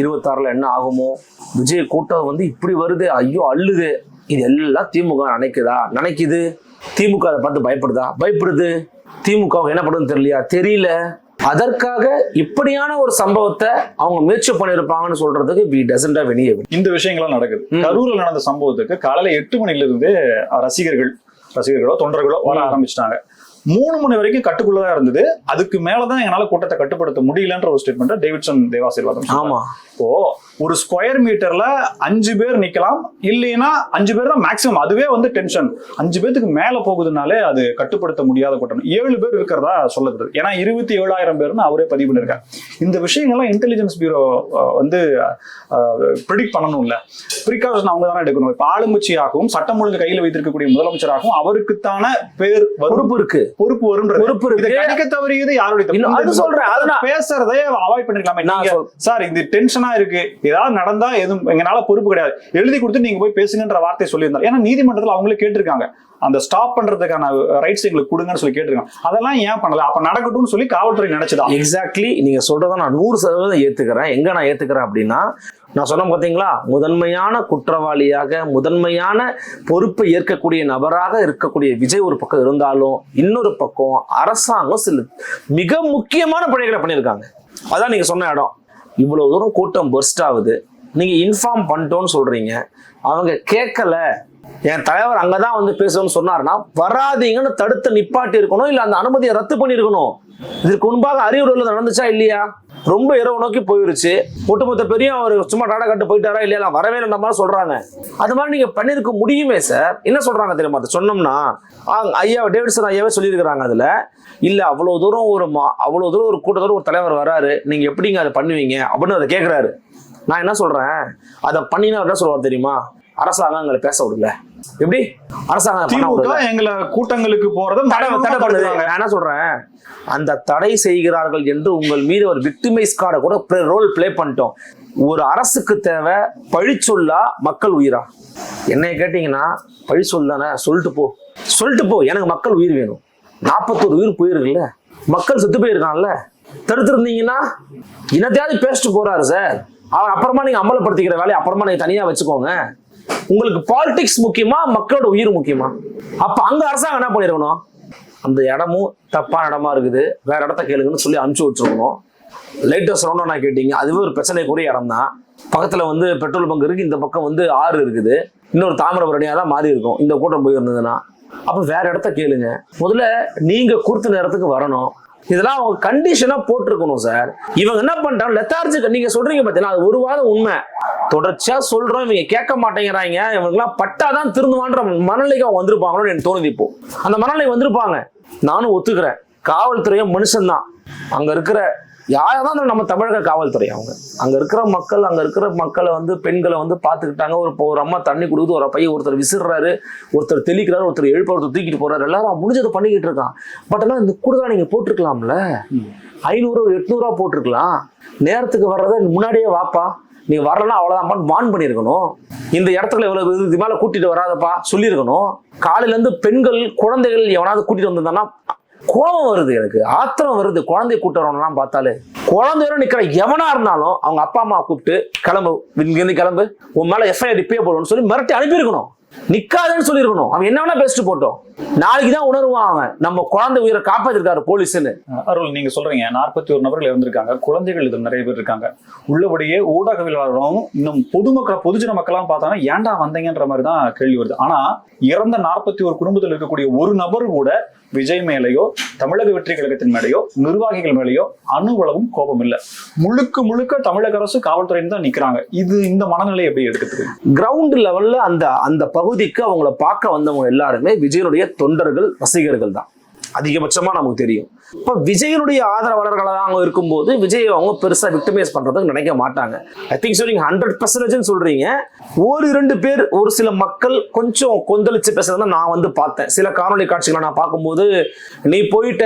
இருபத்தாறுல என்ன ஆகுமோ? விஜய் கூட்டம் வந்து இப்படி வருது. ஐயோ அள்ளுது. இது எல்லாம் திமுக நினைக்குதா? நினைக்குது. திமுக அதை பார்த்து பயப்படுதா? பயப்படுது. திமுக என்ன பண்ணுன்னு தெரியலையா? தெரியல. அதற்காக இப்படியான ஒரு சம்பவத்தை அவங்க முயற்சி பண்ணியிருப்பாங்கன்னு சொல்றதுக்கு வி டசன்ட் ஹவ் எனி இந்த விஷயங்கள்லாம் நடக்குது. கரூர்ல நடந்த சம்பவத்துக்கு காலையில எட்டு மணில இருந்து ரசிகர்கள் ரசிகர்களோ தொண்டர்களோ வர. ஆரம்பிச்சிட்டாங்க. மூணு மணி வரைக்கும் கட்டுக்குள்ளதான் இருந்தது. அதுக்கு மேலதான் எங்களால கூட்டத்தை கட்டுப்படுத்த முடியலன்ற ஒரு ஸ்டேட்மெண்ட் டேவிட்சன் தேவாசீர்வாதம். ஆமா. இப்போ ஒரு ஸ்கொயர் மீட்டர்ல அஞ்சு பேர் நிக்கலாம். இல்லைன்னா அஞ்சு பேர் தான் மேக்ஸிமம் அதுவே வந்து டென்ஷன் அஞ்சு பேத்துக்கு மேல போகுதுனாலே அது கட்டுப்படுத்த முடியாத கூட்டம் ஏழு பேர் இருக்கிறதா சொல்லப்படுது. ஏன்னா இருபத்தி ஏழாயிரம் பேர்னு அவரே பதிவு பண்ணிருக்காரு. இந்த விஷயங்கள்லாம் இன்டெலிஜென்ஸ் பியூரோ வந்து ப்ரிடிக்ட் பண்ணணும்ல. ப்ரிகாஷன் அவங்க தானே எடுக்கணும். இப்ப ஆளுங்கட்சியாகவும் சட்டம் ஒழுங்கு கையில் வைத்திருக்கக்கூடிய முதலமைச்சராகவும் அவருக்குத்தான பேர் பொறுப்பு இருக்கு. பொறுப்பு வரும் பொறுப்பு இருக்கு. கணிக்க தவறியது யாருடைய அது இந்த சொல்றேன், பேசுறதே அவாய்ட் பண்ணிருக்கலாமே. சார் இது டென்ஷனா இருக்கு? ஏதாவது நடந்தா எதுவும் எங்களால பொறுப்பு கிடையாது. எழுதி கொடுத்து நீங்க போய் பேசுங்கன்ற வார்த்தை சொல்லியிருந்தாங்க ஏன்னா நீதிமன்றத்தில் அவங்களே கேட்டிருக்காங்க. அந்த ஸ்டாப் பண்றதுக்கான ரைட்ஸ் எங்களுக்கு கொடுங்கன்னு சொல்லி கேட்டிருக்காங்க. அதெல்லாம் ஏன் பண்ணல? அப்ப நடக்கட்டும்னு சொல்லி காவல்துறை நினைச்சதா? எக்ஸாக்ட்லி நீங்க சொல்றத நான் நூறு சதவீதம் ஏத்துக்கிறேன். எங்க நான் ஏத்துக்கிறேன் அப்படின்னா நான் சொன்ன பார்த்தீங்களா முதன்மையான குற்றவாளியாக முதன்மையான பொறுப்பை ஏற்கக்கூடிய நபராக இருக்கக்கூடிய விஜய் ஒரு பக்கம் இருந்தாலும் இன்னொரு பக்கம் அரசாங்கம் சில மிக முக்கியமான பணிகளை பண்ணியிருக்காங்க. அதான் நீங்க சொன்ன இடம். இவ்வளோ தூரம் கூட்டம் பர்ஸ்ட் ஆகுது. நீங்கள் இன்ஃபார்ம் பண்ணிட்டோன்னு சொல்கிறீங்க அவங்க கேட்கல. என் தலைவர் அங்கே தான் வந்து பேசணும்னு சொன்னார்னா வராதீங்கன்னு தடுத்து நிப்பாட்டி இருக்கணும் இல்லை அந்த அனுமதியை ரத்து பண்ணியிருக்கணும். இதற்கு முன்பாக அறிவுறுத்தல் நடந்துச்சா இல்லையா? ரொம்ப இரவு நோக்கி போயிருச்சு. ஒட்டுமொத்த பெரிய அவர் சும்மா டாடா கட்டு போயிட்டாரா இல்லையா வரவே இல்லை மாதிரி சொல்றாங்க. அது மாதிரி நீங்க பண்ணிருக்க முடியுமே சார். என்ன சொல்றாங்க தெரியுமா? அதை சொன்னோம்னா ஆ, ஐயா டேவிட்சன் ஐயாவே சொல்லியிருக்கிறாங்க அதுல. இல்ல அவ்வளவு தூரம் ஒரு மா- அவ்வளவு தூரம் ஒரு கூட்டத்தோட ஒரு தலைவர் வராரு. நீங்க எப்படிங்க அதை பண்ணுவீங்க? அப்படின்னு அதை கேட்கிறாரு நான் என்ன சொல்றேன்? அதை பண்ணினா என்ன சொல்லுவார் தெரியுமா? அரசாங்கம் எங்களை பேச விடல. எப்படி? அரசாங்கம் திமுக எங்களை கூட்டங்களுக்கு போறத தடை தடை பண்ணுது நான் என்ன சொல்றேன்? அந்த தடை செய்கிறார்கள் என்று உங்கள் மீது ஒரு விக்டிமைஸ் கார்டை கூட ரோல் ப்ளே பண்ணிட்டோம். ஒரு அரசுக்கு தேவை பழிச்சொல்லா மக்கள் உயிரா? என்னைய கேட்டீங்கன்னா பழிச்சொல் தானே? சொல்லிட்டு போ. சொல்லிட்டு போ. எனக்கு மக்கள் உயிர் வேணும். நாற்பத்தோரு உயிர் போயிருக்குல்ல. மக்கள் செத்து போயிருக்கான்ல தடுத்திருந்தீங்கன்னா இனத்தையாவது பேசிட்டு போறாரு சார். அப்புறமா நீங்க அமலப்படுத்திக்கிற வேலையை அப்புறமா நீங்க தனியா வச்சுக்கோங்க. உங்களுக்கு பாலிடிக்ஸ் முக்கியமா மக்களோட உயிர் முக்கியமா? அப்ப அங்க அரசாங்கம் என்ன பண்ணிருக்கணும்? அந்த இடமும் தப்பான இடமா இருக்குது. வேற இடத்த கேளுங்கன்னு சொல்லி அனுப்பிச்சு வச்சிருக்கணும். லேட்டஸ்ட் ரவுண்டா கேட்டீங்க. அதுவே ஒரு பிரச்சனைக்குரிய இடம் தான் பக்கத்துல வந்து பெட்ரோல் பங்க் இருக்கு. இந்த பக்கம் வந்து ஆறு இருக்குது. இன்னொரு தாமிரபரணியா தான் மாறி இருக்கும். இந்த கூட்டம் போய் இருந்ததுன்னா. அப்ப வேற இடத்த கேளுங்க. முதல்ல நீங்க கொடுத்த நேரத்துக்கு வரணும். இதெல்லாம் அவங்க கண்டிஷனா போட்டிருக்கணும் சார் இவங்க என்ன பண்றாங்க லெத்தார்ஜி நீங்க சொல்றீங்க பார்த்தீங்கன்னா அது ஒரு வாரம் உண்மை. தொடர்ச்சியா சொல்றோம் இவங்க கேட்க மாட்டேங்கிறாங்க. இவங்கெல்லாம் பட்டாதான் திருந்துவான்ற மனநிலைக்கு அவங்க வந்திருப்பாங்களோன்னு எனக்கு தோணுது இப்போ. அந்த மனநிலை வந்திருப்பாங்க. நானும் ஒத்துக்கிறேன். காவல்துறையும் மனுஷன்தான். அங்க இருக்கிற யாராதான் இருந்தாலும் நம்ம தமிழக காவல்துறை அவங்க. அங்க இருக்கிற மக்கள் அங்க இருக்கிற மக்களை வந்து பெண்களை வந்து பாத்துக்கிட்டாங்க ஒரு ஒரு அம்மா தண்ணி கொடுக்குது ஒரு பையன் ஒருத்தர் விசிறாரு ஒருத்தர் தெளிக்கிறாரு ஒருத்தர் எழுப்ப ஒருத்தர் தூக்கிட்டு போறாரு. எல்லாரும் முடிஞ்சதை பண்ணிக்கிட்டு இருக்கான். பட் ஆனால் இந்த கூடுதலா நீங்க போட்டிருக்கலாம்ல? ஐநூறு எட்நூறுவா போட்டிருக்கலாம். நேரத்துக்கு வர்றதை முன்னாடியே வாப்பா. நீ வரலன்னா அவ்வளவுதான் வான் பண்ணியிருக்கணும். இந்த இடத்துல இவ்வளவு இது மேல கூட்டிட்டு வராதப்பா சொல்லியிருக்கணும். காலையில இருந்து பெண்கள் குழந்தைகள் எவனாவது கூட்டிட்டு வந்திருந்தானா கோபம் வருது எனக்கு ஆத்திரம் வருது. குழந்தைய கூட்டுறவனெல்லாம் பார்த்தாலே. குழந்தையோட நிற்கிற எவனா இருந்தாலும் அவங்க அப்பா அம்மா கூப்பிட்டு கிளம்பு இங்கேருந்து கிளம்பு. உன் மேலே எஃப்ஐஆர் ரிப்பே போடணும்னு சொல்லி மிரட்டி அனுப்பியிருக்கணும். நிக்காதுன்னு சொல்லியிருக்கணும். அவன் என்ன வேணா பேசிட்டு போட்டோம். நாளைக்கு தான் உணர்வான் அவன். நம்ம குழந்தை உயிரை காப்பாத்திருக்காரு போலீஸ்னு அருள் நீங்க சொல்றீங்க. நாற்பத்தி ஒரு நபர்கள் இருந்திருக்காங்க குழந்தைகள் இது நிறைய பேர் இருக்காங்க. உள்ளபடியே ஊடகவியலாளரும் இன்னும் பொதுமக்கள் பொதுஜன மக்கள்லாம் பார்த்தாங்கன்னா ஏன்டா வந்தீங்கன்ற மாதிரி தான் கேள்வி வருது. ஆனா இறந்த நாற்பத்தி ஒரு குடும்பத்தில் இருக்கக்கூடிய ஒரு நபர் கூட விஜய் மேலேயோ தமிழக வெற்றி கழகத்தின் மேலேயோ நிர்வாகிகள் மேலேயோ அணுவளவும் கோபம் இல்லை. முழுக்க முழுக்க தமிழக அரசு காவல்துறையின் தான் நிக்கிறாங்க. இது இந்த மனநிலை எப்படி எடுத்துக்குது? கிரவுண்ட் லெவல்ல அந்த அந்த பகுதிக்கு அவங்கள பார்க்க வந்தவங்க எல்லாருமே விஜயனுடைய தொண்டர்கள் ரசிகர்கள் தான். அதிகபட்சமா நமக்கு தெரியும். இப்ப விஜயனுடைய ஆதரவாளர்களாக அவங்க இருக்கும்போது விஜய் அவங்க பெருசா விக்டிமைஸ் பண்றதுக்கு நினைக்க மாட்டாங்க. ஐ திங்க் ஸோ நீங்க ஹண்ட்ரட் பர்சன்டேஜ் சொல்றீங்க. ஒரு இரண்டு பேர் ஒரு சில மக்கள் கொஞ்சம் கொந்தளிச்சு பேசுறத நான் வந்து பார்த்தேன். சில காணொளி காட்சிகளை நான் பார்க்கும்போது நீ போயிட்ட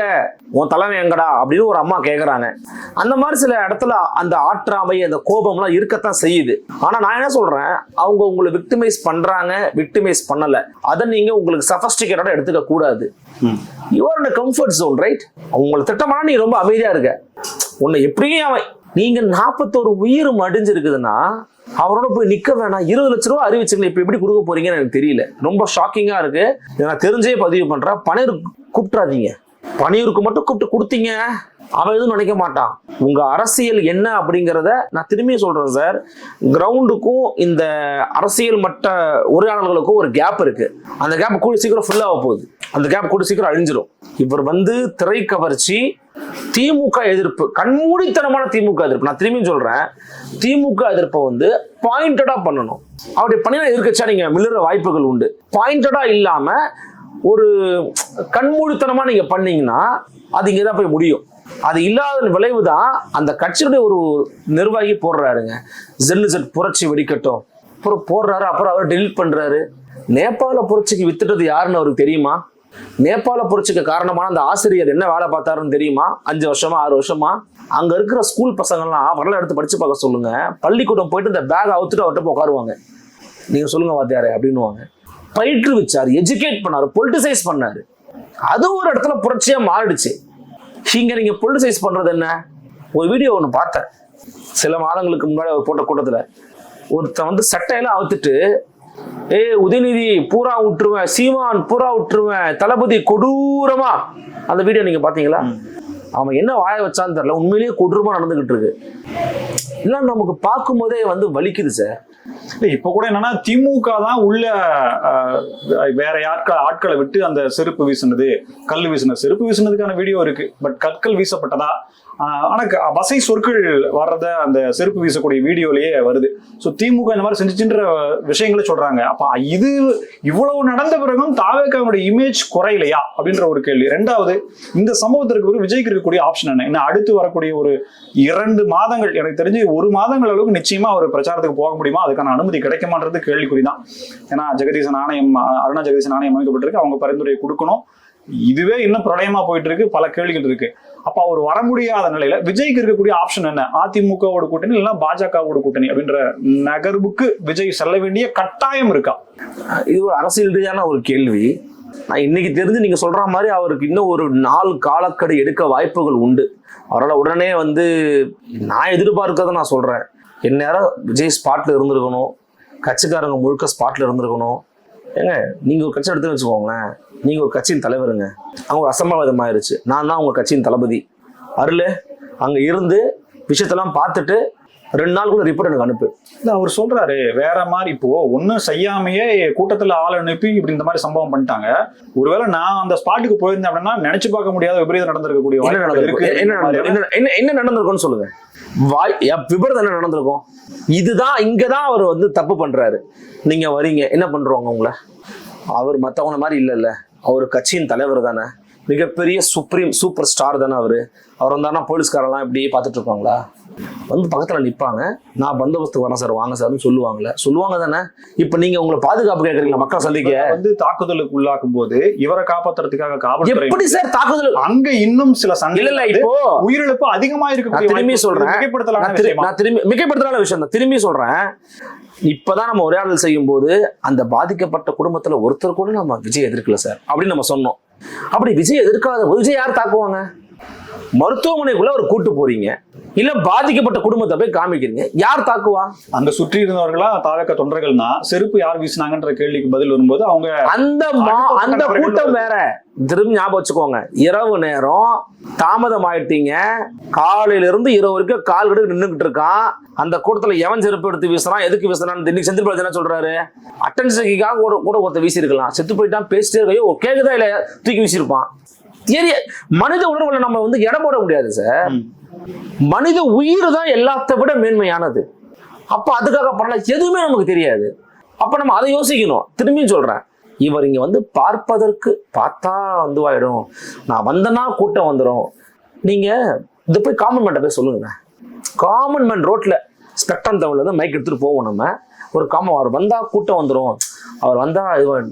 உன் தலைமை எங்கடா? அப்படின்னு ஒரு அம்மா கேக்குறாங்க. அந்த மாதிரி சில இடத்துல அந்த ஆற்றாமை அந்த கோபம்லாம் இருக்கத்தான் செய்யுது. ஆனா நான் என்ன சொல்றேன்? அவங்க உங்களை விக்டிமைஸ் பண்றாங்க விக்டிமைஸ் பண்ணல. அதை நீங்க உங்களுக்கு சஃபஸ்டிகேட்டடா எடுத்துக்க கூடாது. Your in comfort zone right உங்களை திட்டமான நீ ரொம்ப அமைதியா இருக்க. உன்னை எப்படியும் அவன் நீங்க நாற்பத்தோரு உயிர் மடிஞ்சிருக்குதுன்னா அவரோட போய் நிக்க வேணாம். இருபது லட்ச ரூபா அறிவிச்சுங்க இப்ப எப்படி கொடுக்க போறீங்கன்னு எனக்கு தெரியல. ரொம்ப ஷாக்கிங்கா இருக்கு. நான் தெரிஞ்சே பதிவு பண்றேன். பணிர் கூப்பிட்றாதீங்க பணியூருக்கு மட்டும் கூப்பிட்டு கொடுத்தீங்க. அவன் எதுவும் நினைக்க மாட்டான். உங்க அரசியல் என்ன அப்படிங்கிறத நான் திரும்பி சொல்றேன் சார் கிரவுண்டுக்கும் இந்த அரசியல் மட்ட உரையாடல்களுக்கும் ஒரு கேப் இருக்கு. அந்த கேப் கூடி சீக்கிரம் ஃபுல்லாக போகுது. அந்த கேப் கூடி சீக்கிரம் அழிஞ்சிடும் இவர் வந்து திரை கவர்ச்சி திமுக எதிர்ப்பு கண்மூடித்தனமான திமுக எதிர்ப்பு. நான் திரும்பியும் சொல்றேன் திமுக எதிர்ப்பை வந்து பாயிண்டடா பண்ணணும். அப்படி பண்ணினா எதிர்க்கச்சா நீங்க மிளற வாய்ப்புகள் உண்டு. பாயிண்டடா இல்லாம ஒரு கண்மூடித்தனமா நீங்க பண்ணீங்கன்னா அது இங்கே தான் போய் முடியும். அது இல்லாத விளைவு தான் அந்த கட்சியுடைய ஒரு நிர்வாகி போடுறாருங்க. ஜெல்லு ஜெட் புரட்சி வெடிக்கட்டும். அப்புறம் போடுறாரு அப்புறம் அவர் டெலிட் பண்றாரு. நேபாள புரட்சிக்கு வித்துட்டது யாருன்னு அவருக்கு தெரியுமா? நேபாள புரட்சிக்கு காரணமான அந்த ஆசிரியர் என்ன வேலை பார்த்தாருன்னு தெரியுமா? அஞ்சு வருஷமா ஆறு வருஷமா? அங்க இருக்கிற ஸ்கூல் பசங்கள்லாம் வரலாறு எடுத்து படிச்சு பார்க்க சொல்லுங்க. பள்ளிக்கூடம் போயிட்டு இந்த பேக் அவுத்துட்டு அவர்கிட்ட உட்காருவாங்க. நீங்க சொல்லுங்க வாத்தியாரே அப்படின்னுவாங்க. பயிற்றுவிச்சார் எஜுகேட் பண்ணார் பொலிட்டிசைஸ் பண்ணார். அது ஒரு இடத்துல புரட்சியாக மாறிடுச்சு. இங்கே நீங்கள் பொலிட்டிசைஸ் பண்ணுறது என்ன? ஒரு வீடியோ ஒன்று பார்த்தேன். சில மாதங்களுக்கு முன்னாடி அவர் போட்ட கூட்டத்தில். ஒருத்தன் வந்து சட்டையெல்லாம் அவுத்துட்டு ஏ உதயநிதி பூரா விட்டுருவேன் சீமான் பூரா விட்டுருவேன் தளபதி கொடூரமா. அந்த வீடியோ நீங்க பாத்தீங்களா அவன் என்ன வாய வச்சான்னு தெரியல. உண்மையிலேயே கொடூரமாக நடந்துகிட்டு இருக்கு. எல்லாம் நமக்கு பார்க்கும்போதே வந்து வலிக்குது சார் இப்ப கூட என்னன்னா திமுக தான் உள்ள அஹ், வேற யாருக்க ஆட்களை விட்டு அந்த செருப்பு வீசுனது கல் வீசுனது செருப்பு வீசுனதுக்கான வீடியோ இருக்கு. பட் கற்கள் வீசப்பட்டதா? ஆனால் க- வசை சொற்கள் வர்றத அந்த செருப்பு வீசக்கூடிய வீடியோலயே வருது. ஸோ திமுக இந்த மாதிரி செஞ்சுச்சுன்ற விஷயங்களை சொல்றாங்க. அப்போ இது இவ்வளவு நடந்த பிறகும் தாவேக்காவோட இமேஜ் குறையலையா? அப்படின்ற ஒரு கேள்வி. ரெண்டாவது இந்த சம்பவத்திற்கு ஒரு விஜய்க்கு இருக்கக்கூடிய ஆப்ஷன் என்ன? இன்னும் அடுத்து வரக்கூடிய ஒரு இரண்டு மாதங்கள் எனக்கு தெரிஞ்சு ஒரு மாதங்கள் அளவுக்கு நிச்சயமா ஒரு பிரச்சாரத்துக்கு போக முடியுமா? அதுக்கான அனுமதி கிடைக்குமான்றது கேள்விக்குறி தான் ஏன்னா ஜெகதீசன் ஆணையம் அருணா ஜெகதீசன் ஆணையம் அமைக்கப்பட்டிருக்கு. அவங்க பரிந்துரையை கொடுக்கணும். இதுவே இன்னும் பிரளயமா போயிட்டு இருக்கு. பல கேள்விகள் இருக்கு. அப்ப அவர் வர முடியாத நிலையில விஜய்க்கு இருக்கக்கூடிய ஆப்ஷன் என்ன? அதிமுகவோட கூட்டணி இல்லைன்னா பாஜகவோட கூட்டணி அப்படின்ற நகர்வுக்கு விஜய் செல்ல வேண்டிய கட்டாயம் இருக்கா? இது ஒரு அரசியல் ரீதியான ஒரு கேள்வி. நான் இன்னைக்கு தெரிஞ்சு நீங்க சொல்ற மாதிரி அவருக்கு இன்னும் ஒரு நாள் காலக்கடை எடுக்க வாய்ப்புகள் உண்டு. அவரால் உடனே வந்து நான் எதிர்பார்க்கறத நான் சொல்றேன். எந்நேரம் விஜய் ஸ்பாட்ல இருந்திருக்கணும். கட்சிக்காரங்க முழுக்க ஸ்பாட்ல இருந்திருக்கணும். ஏங்க நீங்க ஒரு கட்சி எடுத்து வச்சுக்கோங்களேன். நீங்க ஒரு கட்சியின் தலைவருங்க. அங்க ஒரு அசம்பாவிதம் ஆயிருச்சு நான் தான் உங்க கட்சியின் தளபதி. அருள் அங்க இருந்து விஷயத்தெல்லாம் பார்த்துட்டு ரெண்டு நாளுக்குள்ள ரிப்போர்ட் எனக்கு அனுப்பு. இல்ல அவர் சொல்றாரு வேற மாதிரி இப்போ ஒண்ணும் செய்யாமையே கூட்டத்துல ஆள் அனுப்பி இப்படி இந்த மாதிரி சம்பவம் பண்ணிட்டாங்க. ஒருவேளை நான் அந்த ஸ்பாட்டுக்கு போயிருந்தேன் அப்படின்னா நினைச்சு பார்க்க முடியாத விபரீதம் நடந்திருக்கக்கூடிய என்ன இருக்கு என்ன? என்ன நடந்திருக்கும்னு சொல்லுங்க. வாய் விபரீதம் என்ன நடந்திருக்கும்? இதுதான் இங்கதான் அவர் வந்து தப்பு பண்றாரு. நீங்க வரீங்க. என்ன பண்றவங்க உங்களை? அவர் மத்தவங்கள மாதிரி இல்ல இல்ல அவர் கட்சியின் தலைவர் தானே. மிகப்பெரிய சுப்ரீம் சூப்பர் ஸ்டார் தானே அவர். அவர் வந்தாருன்னா போலீஸ்காரெல்லாம் இப்படி பார்த்துட்டு இருப்பாங்களா? வந்து பக்கத்துல நிப்பாங்க. நான் பந்தோபஸ்து வரேன் சார் வாங்க சார்னு சொல்லுவாங்கல்ல. சொல்லுவாங்க தானே? இப்ப நீங்க உங்களை பாதுகாப்பு கேட்கறீங்களா? மக்களை சந்திக்க? வந்து தாக்குதலுக்கு உள்ளாக்கும் போது இவரை காப்பாத்துறதுக்காக காவல்துறை எப்படி சார் தாக்குதல்? அங்க இன்னும் சில சண்டை இல்ல இல்ல இப்போ உயிரிழப்பு அதிகமா நான் இருக்கக்கூடிய திரும்பி சொல்றேன். மிகைப்படுத்தலான நான் திரும்பி மிகைப்படுத்தலான விஷயம் தான். திரும்பி சொல்றேன். இப்பதான் நம்ம உரையாடல் செய்யும் போது அந்த பாதிக்கப்பட்ட குடும்பத்துல ஒருத்தர் கூட நம்ம விஜய் எதிர்க்கல சார். அப்படின்னு நம்ம சொன்னோம். அப்படி விஜய் எதிர்க்காத விஜய் யார் தாக்குவாங்க? மருத்துவமனைக்குள்ள ஒரு கூட்டு போறீங்க. இல்ல பாதிக்கப்பட்ட குடும்பத்தை போய் காமிக்கிறீங்க. யார் தாக்குவா? அங்க சுற்றி இருந்தவர்களா தாவக்க தொண்டர்கள்னா செருப்பு யார் வீசினாங்கன்ற கேள்விக்கு பதில் வரும்போது அவங்க அந்த அந்த கூட்டம் வேற. திரும்பி ஞாபகம் வச்சுக்கோங்க. இரவு நேரம் தாமதம் ஆயிட்டீங்க. காலையில இருந்து இரவு வரைக்கும் கால் கடுக்கு நின்றுகிட்டு இருக்கான் அந்த கூட்டத்துல எவன் செருப்பு எடுத்து வீசுறான் எதுக்கு வீசுறான் இன்னைக்கு செந்தில் என்ன சொல்றாரு? அட்டன்ஸுக்காக கூட கூட ஒருத்த வீசியிருக்கலாம். செத்து போயிட்டான் பேசிட்டே இருக்கையோ கேக்குதா இல்ல தூக்கி வீசியிருப்பான். தெரிய மனித உணர்வுல நம்ம வந்து இடம் போட முடியாது சார். மனித உயிர் தான் எல்லாத்த விட மேன்மையானது. அப்ப அதுக்காக பண்ணல எதுவுமே நமக்கு தெரியாது. அப்ப நம்ம அதை யோசிக்கணும். திரும்பியும் சொல்றேன். இவர் இங்க வந்து பார்ப்பதற்கு பார்த்தா வந்து ஆயிடும். நான் வந்தனா கூட்டம் வந்துடும் நீங்க இது போய் காமன் மேன்ட்ட போய் சொல்லுங்க காமன் மேன் ரோட்ல ஸ்பெக்ட்ரம் தமிழ்ல இருந்து மைக் எடுத்துட்டு போவோம் நம்ம. ஒரு காமன் அவர் வந்தா கூட்டம் வந்துடும் அவர் வந்தா இவன்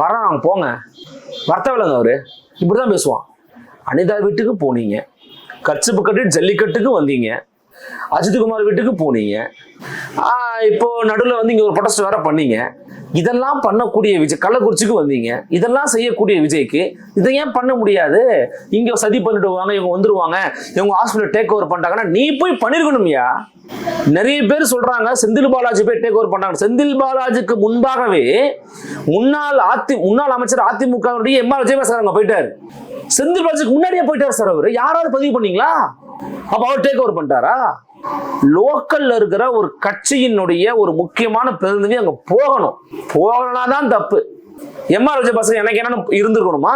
வரான் போங்க வர்த்தவில்லைங்க அவரு. இப்படிதான் பேசுவான். அனிதா வீட்டுக்கு போனீங்க. கட்சிப்பு கட்டி ஜல்லிக்கட்டுக்கு வந்தீங்க. அஜித்குமார் வீட்டுக்கு போனீங்க. இப்போ நடுவில் வந்து இங்கே ஒரு ப்ரொடெஸ்ட் வேற பண்ணீங்க. இதெல்லாம் பண்ணக்கூடிய விஜய் கள்ளக்குறிச்சிக்கு வந்தீங்க. இதெல்லாம் செய்யக்கூடிய விஜய்க்கு இதை ஏன் பண்ண முடியாது? இங்க சதி பண்ணிடுவாங்க இவங்க வந்துருவாங்க இவங்க ஹாஸ்பிட்டல் டேக் ஓவர் பண்ணிட்டாங்கன்னா நீ போய் பண்ணிருக்கணும்யா. நிறைய பேர் சொல்றாங்க செந்தில் பாலாஜி போய் டேக் ஓவர் பண்ணாங்க செந்தில் பாலாஜிக்கு முன்பாகவே முன்னாள் அதி முன்னாள் அமைச்சர் அதிமுகவுடைய எம்ஆர் விஜயபாஸ்கர் அங்க போயிட்டாரு. செந்தில் பாலாஜிக்கு முன்னாடியே போயிட்டாரு சார் அவர். யாராவது பதிவு பண்ணீங்களா? அப்ப அவர் டேக் ஓவர் பண்ணிட்டாரா? லோக்கல்ல இருக்கிற ஒரு கட்சியினுடைய ஒரு முக்கியமான பிரதிநிதி அங்க போகணும். போகலனா தான் தப்பு. எம்ஆர் பசங்க எனக்கு என்ன இருந்திருக்கணுமா?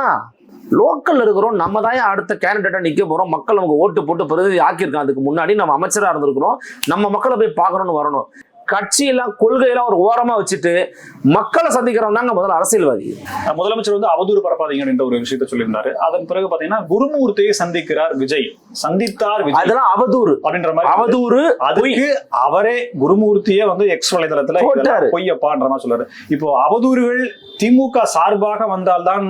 லோக்கல்ல இருக்கிறோம் நம்ம தான் அடுத்த கேண்டிடேட்டா நிக்க போறோம்? மக்கள் அவங்க ஓட்டு போட்டு பிரதிநிதி ஆக்கியிருக்கான் அதுக்கு முன்னாடி நம்ம அமைச்சரா இருந்திருக்கிறோம். நம்ம மக்களை போய் பார்க்கணும்னு வரணும். கட்சியெல்லாம் கொள்கையெல்லாம் ஒரு ஓரமா வச்சுட்டு மக்களை சந்திக்கிறவங்க தாங்க முதல்ல அரசியல்வாதி. முதலமைச்சர் வந்து அவதூறு பரப்பாதீங்க அப்படின்ற ஒரு விஷயத்த சொல்லியிருந்தாரு. அதன் பிறகு பாத்தீங்கன்னா குருமூர்த்தியை சந்திக்கிறார் விஜய். சந்தித்தார் விஜய். அதெல்லாம் அவதூறு. அப்படின்ற மாதிரி அவதூறு அதுக்கு அவரே குருமூர்த்தியே வந்து எக்ஸ் வலைதளத்துல பொய்யப்பான்ற மாதிரி சொல்றாரு இப்போ அவதூறுகள் திமுக சார்பாக வந்தால்தான்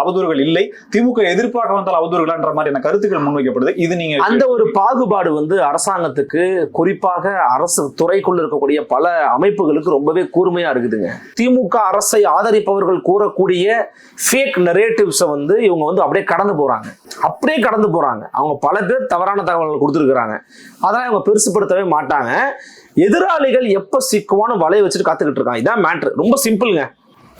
அவதூறுகள் இல்லை. திமுக எதிர்ப்பாக வந்தால் அவதூறுகளான்ற மாதிரியான கருத்துக்கள் முன்வைக்கப்படுது. இது நீங்க அந்த ஒரு பாகுபாடு வந்து அரசாங்கத்துக்கு குறிப்பாக அரசு துறைக்குள்ள இருக்கக்கூடிய பல அமைப்புகளுக்கு ரொம்பவே கூர்மையா இருக்குதுங்க. திமுக அரசை ஆதரிப்பவர்கள் கூறக்கூடிய ஃபேக் நரேட்டிவ்ஸை வந்து இவங்க வந்து அப்படியே கடந்து போறாங்க. அப்படியே கடந்து போறாங்க. அவங்க பல பேர் தவறான தகவல்கள் கொடுத்துருக்குறாங்க. அதெல்லாம் இவங்க பெருசுப்படுத்தவே மாட்டாங்க. எதிராளிகள் எப்ப சிக்குவான்னு வலைய வச்சுட்டு காத்துக்கிட்டு இருக்காங்க. இதான் மேட்ரு ரொம்ப சிம்பிளுங்க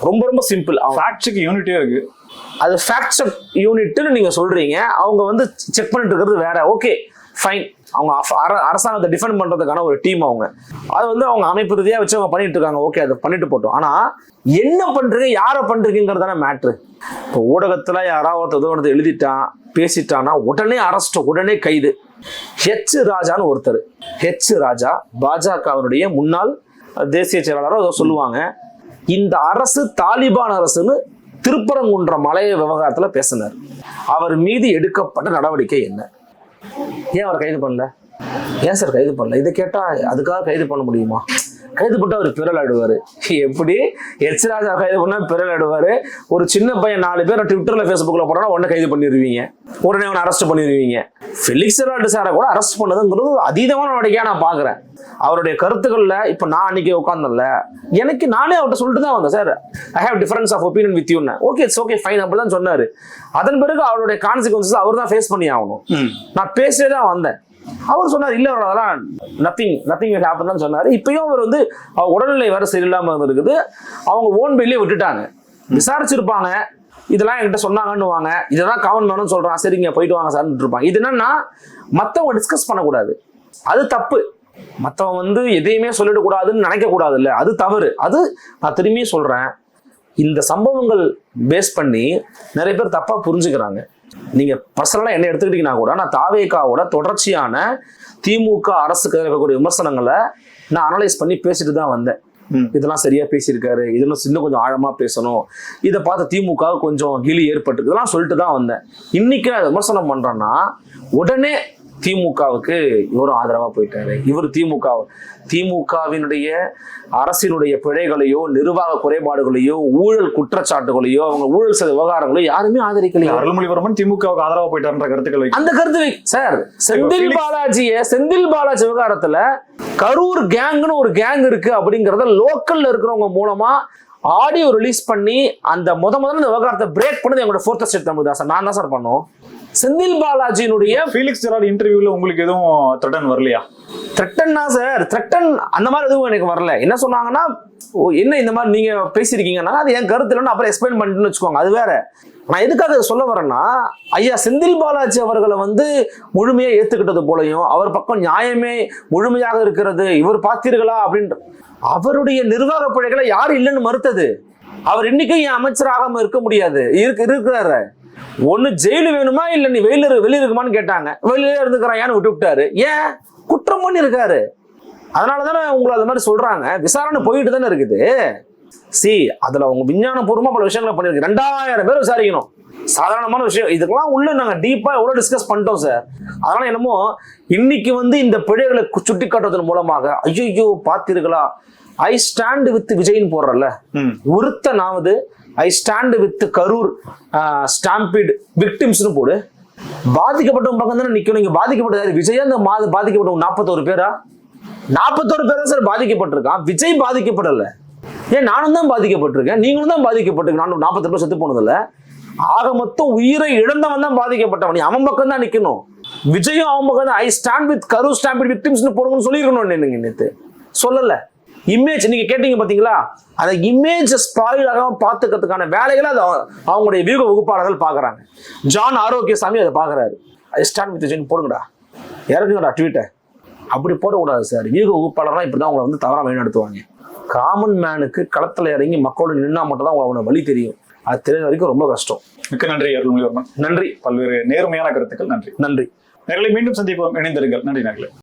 ரொம்ப ரொம்ப சிம்பிள் ஃபேக்ட்ஸுக்கு யூனிட்டியே இருக்கு. அது ஃபேக்ட் யூனிட்னு நீங்க சொல்றீங்க. அவங்க வந்து செக் பண்ணிட்டு இருக்கிறது வேற. ஓகே ஃபைன் அவங்க அர- அரசாங்கத்தை டிஃபெண்ட் பண்றதுக்கான ஒரு டீம் அவங்க. அது வந்து அவங்க அமைப்பு ரீதியாக வச்சு அவங்க பண்ணிட்டு இருக்காங்க. ஓகே அதை பண்ணிட்டு போட்டோம். ஆனா என்ன பண்றீங்க யாரை பண்றீங்கிறது தானே மேட்ரு இப்போ ஊடகத்துல யாராவது ஏதோ ஒன்று எழுதிட்டான் பேசிட்டான்னா உடனே அரெஸ்ட் உடனே கைது. ஹெச் ராஜான்னு ஒருத்தர். ஹெச் ராஜா பாஜகவினுடைய முன்னாள் தேசிய செயலாளரோ ஏதோ சொல்லுவாங்க. இந்த அரசு தாலிபான் அரசுன்னு திருப்பரங்குன்ற மலைய விவகாரத்தில் பேசினார். அவர் மீது எடுக்கப்பட்ட நடவடிக்கை என்ன? ஏன் அவர் கைது பண்ணல? ஏன் சார் கைது பண்ணல? இதை கேட்டால் அதுக்காக கைது பண்ண முடியுமா? கைது அவர் பிறல் எப்படி? எச் ராஜா கைது பண்ணால் பிறல் ஒரு சின்ன பையன் நாலு பேர் ட்விட்டரில் ஃபேஸ்புக்கில் போனா உடனே கைது பண்ணிடுவீங்க உடனே அவனை அரெஸ்ட் பண்ணிடுவீங்க ஃபெலிக்ஸ் ராடு சாரை கூட அரெஸ்ட் பண்ணதுங்கிறது அதீதமான நடவடிக்கையா நான் பாக்குறேன் அவருடைய கருத்துக்கள்ல இப்ப நான் அன்னைக்கு உட்காந்தல எனக்கு நானே அவர்கிட்ட சொல்லிட்டு தான் வந்தேன் sir I have difference of opinion with யூன்னு ஓகே இட்ஸ் ஓகே ஃபைன் அப்படிதான் சொன்னாரு. அதன் பிறகு அவருடைய கான்சிக்வன்சஸ் அவர் தான் ஃபேஸ் பண்ணி ஆகணும். நான் பேசியே தான் வந்தேன். அவர் சொன்னார் இல்ல அவர் அதெல்லாம் நத்திங் நத்திங் ஹேப்பன் தான் சொன்னாரு. இப்பயும் அவர் வந்து உடல்நிலை வேற சரியில்லாம இருக்குது அவங்க ஓன் பெயிலே விட்டுட்டாங்க. விசாரிச்சிருப்பாங்க. இதெல்லாம் என்கிட்ட சொன்னாங்கன்னு வாங்க இதெல்லாம் கவன் வேணும்னு சொல்றான். சரிங்க போயிட்டு வாங்க சார்னு இருப்பாங்க. இது என்னன்னா மற்றவங்க டிஸ்கஸ் பண்ணக்கூடாது. அது தப்பு. மற்றவன் வந்து எதையுமே சொல்லிடக்கூடாதுன்னு நினைக்க கூடாது அது தவறு. அது நான் திரும்பியும் சொல்றேன். இந்த சம்பவங்கள் பேஸ் பண்ணி நிறைய பேர் தப்பா புரிஞ்சுக்கிறாங்க. நீங்க பர்சனலா என்ன எடுத்துக்கிட்டீங்கன்னா கூட நான் தாவேகாவோட தொடர்ச்சியான திமுக அரசுக்கு இருக்கக்கூடிய விமர்சனங்களை நான் அனலைஸ் பண்ணி பேசிட்டு தான் வந்தேன். இதெல்லாம் சரியா பேசியிருக்காரு. இதெல்லாம் இன்னும் கொஞ்சம் ஆழமா பேசணும். இதை பார்த்து திமுக கொஞ்சம் கிளி ஏற்பட்டு இதெல்லாம் சொல்லிட்டு தான் வந்தேன். இன்னைக்கு நான் விமர்சனம் பண்றேன்னா உடனே திமுகவுக்கு இவரும் ஆதரவா போயிட்டாரு. இவர் திமுக திமுகவினுடைய அரசினுடைய பிழைகளையோ நிர்வாக குறைபாடுகளையோ ஊழல் குற்றச்சாட்டுகளையோ அவங்க ஊழல் செய்த விவகாரங்களையோ யாருமே ஆதரிக்கலையா. அருள்மொழிவர்மன் திமுகவுக்கு ஆதரவா போயிட்டாருன்ற கருத்துக்கள் அந்த கருத்து சார். செந்தில் பாலாஜிய செந்தில் பாலாஜி விவகாரத்துல கரூர் கேங்னு ஒரு கேங் இருக்கு அப்படிங்கறத லோக்கல்ல இருக்கிறவங்க மூலமா ஆடியோ ரிலீஸ் பண்ணி அந்த முத முதல்ல இந்த விவகாரத்தை பிரேக் பண்ணது எங்களோட ஃபோர்த் ஸ்டேட் தமிழ் தான் சார். நான் தான் சார் பண்ணோம். செந்தில் பாலாஜியினுடைய ஃபீலிக்ஸ் ஜெராட் இன்டர்வியூல உங்களுக்கு எதுவும் த்ரெட்டன் வரலையா? த்ரெட்டன் தான் சார் த்ரெட்டன் அந்த மாதிரி எதுவும் எனக்கு வரல. என்ன சொன்னாங்கன்னா ஓ என்ன இந்த மாதிரி நீங்க பேசியிருக்கீங்கன்னா அது என் கருத்து இல்லைன்னு அப்புறம் எக்ஸ்பிளைன் பண்ணிட்டுன்னு வச்சுக்கோங்க. அது வேற. நான் எதுக்காக சொல்ல வரேன்னா ஐயா செந்தில் பாலாஜி அவர்களை வந்து முழுமையா ஏத்துக்கிட்டது போலையும் அவர் பக்கம் நியாயமே முழுமையாக இருக்கிறது. இவர் பார்த்தீர்களா? அப்படின்ற அவருடைய நிர்வாக பிழைகளை யார் இல்லைன்னு மறுத்தது. அவர் இன்னைக்கும் என் அமைச்சராகாம இருக்க முடியாது. இருக்கு இருக்கிறாரு. ஒண்ணு ஜெயிலு வேணுமா? இல்ல நீ வெளியில வெளிய இருக்குமான்னு கேட்டாங்க. வெளியில இருந்துக்கிறான் ஏன்னு விட்டு விட்டாரு. ஏன்? குற்றம் பண்ணி இருக்காரு அதனால தானே உங்களை அது மாதிரி சொல்றாங்க. விசாரணை போயிட்டு தானே இருக்குது. சி அதுல அவங்க விஞ்ஞானபூர்வமா பல விஷயங்களை பண்ணிருக்கு ரெண்டாயிரம் பேர் விசாரிக்கணும். சாதாரணமான விஷயம். இதுக்கெல்லாம் உள்ள நாங்க டீப்பா எவ்வளவு டிஸ்கஸ் பண்ணிட்டோம் சார் அதனால என்னமோ இன்னைக்கு வந்து இந்த பிழைகளை சுட்டி காட்டுறதன் மூலமாக ஐயோ பார்த்தீர்களா ஐ ஸ்டாண்ட் வித் விஜய்னு போடுறல. ஒருத்தனாவது I stand with Karur stampede விக்டிம்ஸ்னு போடு. பாதிக்கப்பட்டவங்க பக்கம் தானே நிற்கணும் இங்கே பாதிக்கப்பட்டது விஜய்? அந்த மாத பாதிக்கப்பட்டவங்க நாற்பத்தோரு பேரா? நாற்பத்தோரு பேரா சார் பாதிக்கப்பட்டிருக்கான். விஜய் பாதிக்கப்படலை. ஏன் நானும் தான் பாதிக்கப்பட்டிருக்கேன். நீங்களும் தான் பாதிக்கப்பட்டிருக்கேன் நானும் நாற்பத்தி பேர் செத்து போனதில்ல ஆக மொத்தம் உயிரை இழந்தவன் தான் பாதிக்கப்பட்டவன். அவன் பக்கம் தான் நிற்கணும் விஜயும் அவன் பக்கம் தான். I stand with Karur stampede விக்டிம்ஸ்னு போடுங்கன்னு சொல்லியிருக்கணும். நீங்க நேத்து. சொல்லலை. இமேஜ் நீங்க கேட்டீங்க பாத்தீங்களா? அந்த இமேஜ் ஸ்பாயில் ஆகாம பாத்துக்கிறதுக்கான வேலைகளை அது அவங்க- அவங்களுடைய வியூக வகுப்பாளர்கள் பாக்குறாங்க ஜான் ஆரோக்கியசாமி அதை பாக்குறாரு ஐ ஸ்டாண்ட் வித் விஜய் போடுங்கடா. இறக்குங்கடா ட்வீட்டை அப்படி போடக்கூடாது சார் வியூக வகுப்பாளர்லாம் இப்படிதான் உங்களை வந்து தவறா வழிநடத்துவாங்க. காமன் மேனுக்கு களத்துல இறங்கி மக்களோட நின்னா மட்டும் தான் அவங்களோட வழி தெரியும். அது தெரிஞ்ச வரைக்கும் ரொம்ப கஷ்டம். மிக்க நன்றி அருள்மொழிவர்மன். நன்றி. பல்வேறு நேர்மையான கருத்துக்கள். நன்றி. நன்றி. நேர்களை மீண்டும் சந்திப்போம். இணைந்திருங்கள். நன்றி நேர்களே.